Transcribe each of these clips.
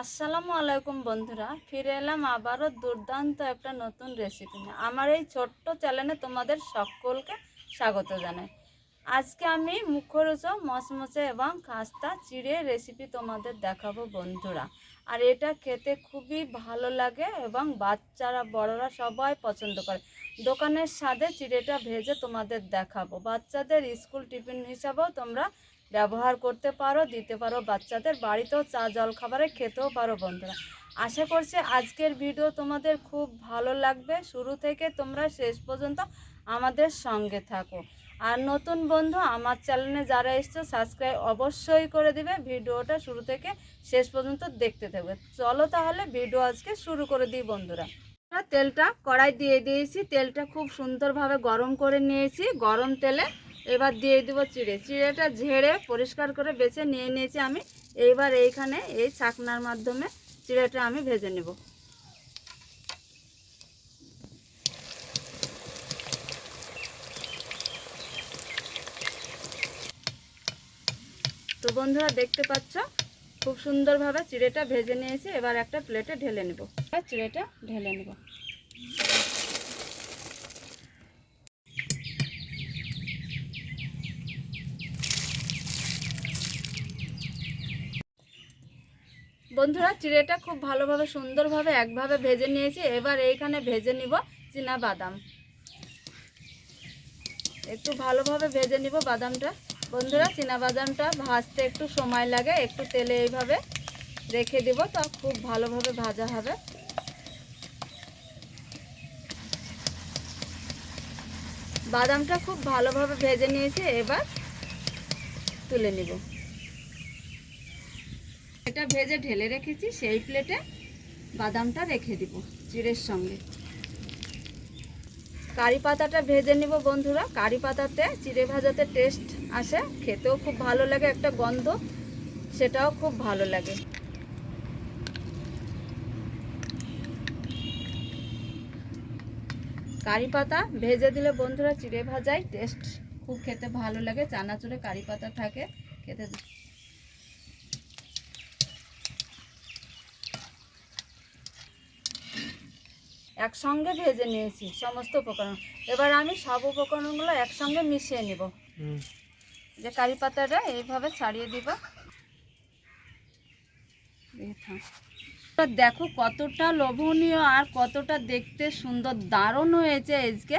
আসসালামু আলাইকুম বন্ধুরা, ফিরে এলাম আবারও দুর্দান্ত একটা নতুন রেসিপি নিয়ে। আমার এই ছোট্ট চ্যানেলে তোমাদের সকলকে স্বাগত জানাই। আজকে আমি মুখরোচক মচমচে এবং খাস্তা চিড়ে রেসিপি তোমাদের দেখাবো বন্ধুরা। আর এটা খেতে খুবই ভালো লাগে এবং বাচ্চারা, বড়রা সবাই পছন্দ করে। দোকানের স্বাদে চিড়েটা ভেজে তোমাদের দেখাবো। বাচ্চাদের স্কুল টিফিন হিসাবেও তোমরা ব্যবহার করতে পারো, দিতে পারো। বাচ্চাদের বাড়িতেও চা জল খাবারে খেতেও পারো বন্ধুরা। আশা করছি আজকের ভিডিও তোমাদের খুব ভালো লাগবে। শুরু থেকে তোমরা শেষ পর্যন্ত আমাদের সঙ্গে থাকো। আর নতুন বন্ধু আমার চ্যানেলে যারা এসছো, সাবস্ক্রাইব অবশ্যই করে দিবে। ভিডিওটা শুরু থেকে শেষ পর্যন্ত দেখতে থাকবে। চলো তাহলে ভিডিও আজকে শুরু করে দিই বন্ধুরা। তেলটা কড়াই দিয়ে দিয়েছি। তেলটা খুব সুন্দরভাবে গরম করে নিয়েছি। গরম তেলে এবার দিয়ে দেবো চিড়ে। চিড়েটা ঝেড়ে পরিষ্কার করে বেছে নিয়ে নিয়েছি আমি। এইবার এইখানে এই ছাকনার মাধ্যমে চিড়েটা আমি ভেজে নেব। তো বন্ধুরা, দেখতে পাচ্ছ? খুব সুন্দরভাবে চিড়েটা ভেজে নিয়েছি। এবার একটা প্লেটে ঢেলে নেব। চিড়েটা ঢেলে নেব। বন্ধুরা, চিড়েটা খুব ভালোভাবে, সুন্দরভাবে একভাবে ভেজে নিয়েছি। এবার এইখানে ভেজে নিব চীনা বাদাম একটু ভালোভাবে ভেজে নিব বাদামটা। বন্ধুরা চীনা বাদামটা ভাজতে একটু সময় লাগে, একটু তেলে এইভাবে রেখে দেব, তো খুব ভালোভাবে ভাজা হবে। বাদামটা খুব ভালোভাবে ভেজে নিয়েছি, এবার তুলে নিব। এটা ভেজে ঢেলে রেখেছি, সেই প্লেটে বাদামটা রেখে দিব চিড়ের সঙ্গে। কারি পাতাটা ভেজে নিব বন্ধুরা। কারি পাতাতে চিড়ে ভাজাতে টেস্ট আসে, খেতেও খুব ভালো লাগে, একটা গন্ধ সেটাও খুব ভালো লাগে। কারি পাতা ভেজে দিলে বন্ধুরা চিড়ে ভাজায় টেস্ট খুব খেতে ভালো লাগে, চানাচুরে কারি পাতা থাকে, খেতে একসঙ্গে ভেজে নিয়েছি সমস্ত উপকরণ। এবার আমি সব উপকরণগুলো একসঙ্গে মিশিয়ে নিব। যে কারি পাতাটা এইভাবে ছাড়িয়ে দিব। দেখো কতটা লোভনীয় আর কতটা দেখতে সুন্দর দারুণ হয়েছে আজকে।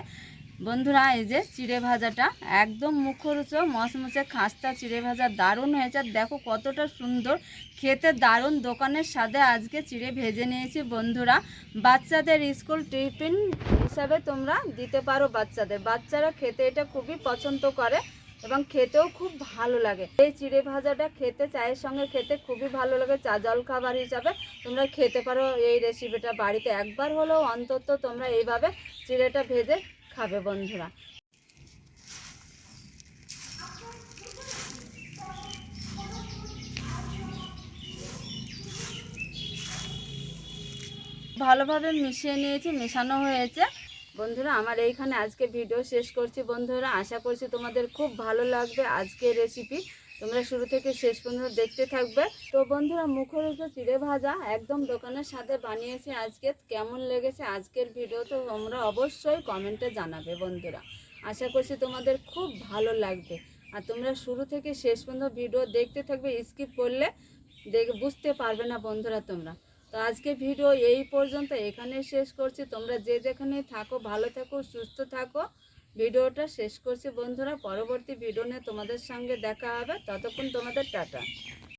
বন্ধুরা, এই যে চিড়ে ভাজাটা একদম মুখরোচক মচমচে খাস্তা চিড়ে ভাজা, দারুণ হয়েছে। দেখো কতটা সুন্দর, খেতে দারুণ দোকানের স্বাদে আজকে চিড়ে ভেজে নিয়েছি বন্ধুরা। বাচ্চাদের স্কুল টিফিন হিসাবে তোমরা দিতে পারো বাচ্চাদের। বাচ্চারা খেতে এটা খুবই পছন্দ করে এবং খেতেও খুব ভালো লাগে। এই চিড়ে ভাজাটা খেতে, চায়ের সঙ্গে খেতে খুবই ভালো লাগে, চা জল খাবার হিসাবে তোমরা খেতে পারো। এই রেসিপিটা বাড়িতে একবার হলেও অন্তত তোমরা এইভাবে চিড়েটা ভেজে খাবে বন্ধুরা। ভালোভাবে মিশিয়ে নিয়েছি, মেশানো হয়েছে। বন্ধুরা, আমার এইখানে আজকে ভিডিও শেষ করছি। বন্ধুরা, আশা করছি তোমাদের খুব ভালো লাগবে আজকের রেসিপি তোমরা শুরু থেকে শেষ পর্যন্ত দেখতে থাকবে। তো বন্ধুরা, মুখরোচক চিড়ে ভাজা একদম দোকানের সাথে বানিয়েছি আজকে। কেমন লেগেছে আজকের ভিডিও তো তোমরা অবশ্যই কমেন্টে জানাবে বন্ধুরা। আশা করছি তোমাদের খুব ভালো লাগবে। আর তোমরা শুরু থেকে শেষ পর্যন্ত ভিডিও দেখতে থাকবে স্কিপ করলে দেখ বুঝতে পারবে না বন্ধুরা তোমরা। তো আজকে ভিডিও এই পর্যন্ত এখানে শেষ করছি। তোমরা যে যেখানে থাকো, ভালো থাকো, সুস্থ থাকো। ভিডিওটা শেষ করছি বন্ধুরা। পরবর্তী ভিডিও নিয়ে তোমাদের সঙ্গে দেখা হবে। ততক্ষণ তোমাদের টাটা।